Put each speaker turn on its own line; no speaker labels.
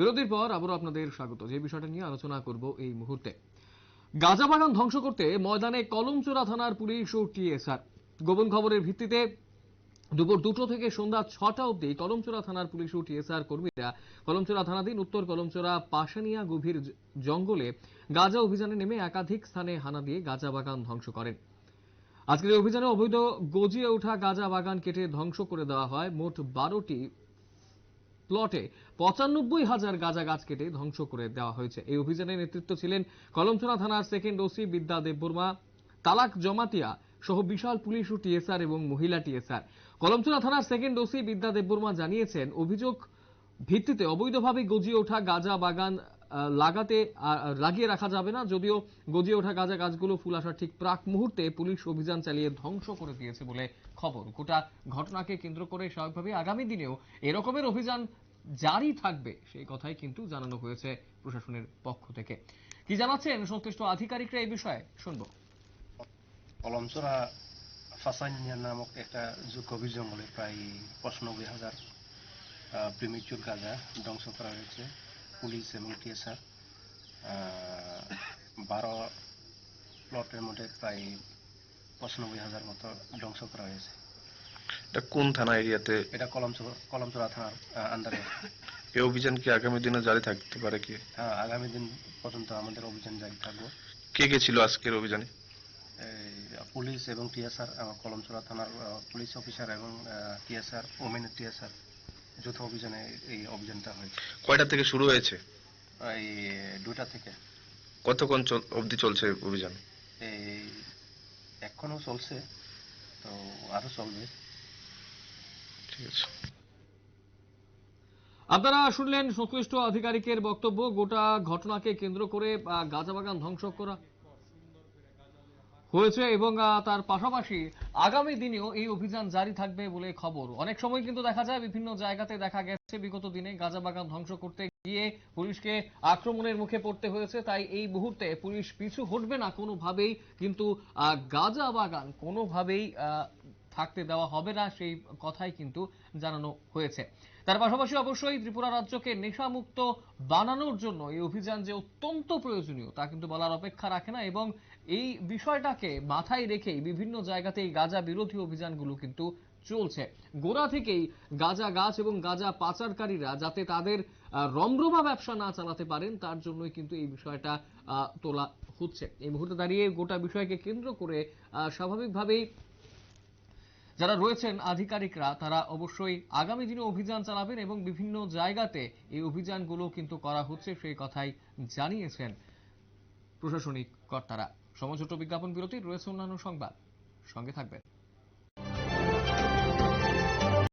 বিরতির পর আবারও আপনাদের স্বাগত। যে বিষয়টা নিয়ে আলোচনা করব এই মুহূর্তে। গাঁজা বাগান ধ্বংস করতে ময়দানে কলমচোরা থানার পুলিশ ও টিএসআর। গোপন খবরের ভিত্তিতে দুপুর দুটো থেকে সন্ধ্যা ছটা অবধি কলমচোরা থানার পুলিশ ও টিএসআর কর্মীরা কলমচোরা থানাধীন উত্তর কলমচোরা পাশানিয়া গভীর জঙ্গলে গাঁজা অভিযানে নেমে একাধিক স্থানে হানা দিয়ে গাঁজা বাগান ধ্বংস করেন। আজকের অভিযানে অবৈধ গজিয়ে ওঠা গাঁজা বাগান কেটে ধ্বংস করে দেওয়া হয়। মোট বারোটি প্লটে পঁচানব্বই হাজার গাঁজা গাছ কেটে ধ্বংস করে দেওয়া হয়েছে। এই অভিযানে নেতৃত্ব ছিলেন কলমছড়া থানার সেকেন্ড ওসি বিদ্যা দেববর্মা, তালাক জমাতিয়া সহ বিশাল পুলিশ ও টিএসআর এবং মহিলা টিএসআর। কলমছড়া থানার সেকেন্ড ওসি বিদ্যা দেববর্মা জানিয়েছেন, অভিযোগ ভিত্তিতে অবৈধভাবে গজিয়ে ওঠা গাঁজা বাগান লাগাতে লাগিয়ে রাখা যাবে না। যদিও গজিয়ে ওঠা গাঁজা গাছগুলো ফুল আসার ঠিক প্রাক মুহূর্তে পুলিশ অভিযান চালিয়ে ধ্বংস করে দিয়েছে বলে খবর। গোটা ঘটনাকে কেন্দ্র করে স্বাভাবিকভাবে আগামী দিনেও এরকমের অভিযান জারি থাকবে, সেই কথাই কিন্তু জানানো হয়েছে প্রশাসনের পক্ষ থেকে। কি জানাচ্ছেন সংশ্লিষ্ট আধিকারিকরা এই বিষয়ে? শুনব।
ফাসাইনিয়া নামক একটা গভীর জঙ্গলে প্রায় পঁচানব্বই হাজার প্রিমিচুর গাঁজা ধ্বংস করা হয়েছে। পুলিশ এবং টিএসআর বারো প্লটের মধ্যে প্রায় পঁচানব্বই হাজার মতো ধ্বংস করা হয়েছে
এটা কোন থানা এরিয়াতে
এটা কলমচড়া কলমচড়া থানার আন্ডারে
এই অভিযান কি আগামী দিনে জারি থাকতে পারে কি?
হ্যাঁ আগামী দিন পর্যন্ত আমাদের অভিযান জারি থাকব।
কে কে ছিল আজকের অভিযানে?
এই, পুলিশ এবং টিএসআর কলমচড়া থানার পুলিশ অফিসার এবং টিএসআর ওমেন টিএসআর যৌথ অভিযানে এই অভিযানটা হয়েছে।
কয়টা থেকে শুরু হয়েছে?
এই দুটা থেকে।
কতক্ষণ অবধি চলছে অভিযান?
এই এখনও চলছে তো আরও চলবে।
ঠিক আছে।
আপনারা শুনলেন সংশ্লিষ্ট আধিকারিকের বক্তব্য গোটা ঘটনাকে কেন্দ্র করে আহ, গাঁজা বাগান ধ্বংস করা হয়েছে এবং তার পাশাপাশি আগামী দিনেও এই অভিযান জারি থাকবে বলে খবর। অনেক সময় কিন্তু দেখা যায় বিভিন্ন জায়গাতে দেখা গেছে, বিগত দিনে গাঁজা বাগান ধ্বংস করতে গিয়ে পুলিশকে আক্রমণের মুখে পড়তে হয়েছে। তাই এই মুহূর্তে পুলিশ পিছু হটবে না কোনোভাবেই। কিন্তু গাঁজা বাগান কোনোভাবেই থাকতে দেওয়া হবে না, সেই কথাই কিন্তু জানানো হয়েছে। তার পাশাপাশি অবশ্যই ত্রিপুরা রাজ্যকে নেশামুক্ত বানানোর জন্য এই অভিযান যে অত্যন্ত প্রয়োজনীয়, তা কিন্তু বলার অপেক্ষা রাখে না এবং এই বিষয়টাকে মাথায় রেখেই বিভিন্ন জায়গাতে এই গাঁজা বিরোধী অভিযানগুলো কিন্তু চলছে। গোড়া থেকেই গাঁজা গাছ এবং গাঁজা পাচারকারীরা যাতে তাদের রমরমা ব্যবসা না চালাতে পারেন, তার জন্যই কিন্তু এই বিষয়টা তোলা হচ্ছে। এই মুহূর্তে দাঁড়িয়ে গোটা বিষয়কে কেন্দ্র করে স্বাভাবিকভাবেই যারা রয়েছেন আধিকারিকরা, তারা অবশ্যই আগামী দিনে অভিযান চালাবেন এবং বিভিন্ন জায়গাতে এই অভিযানগুলো কিন্তু করা হচ্ছে সেই কথাই জানিয়েছেন প্রশাসনিক কর্তারা। সমঝোট বিজ্ঞাপন বিরতি রয়েছে অন্যান্য সংবাদ। সঙ্গে থাকবেন।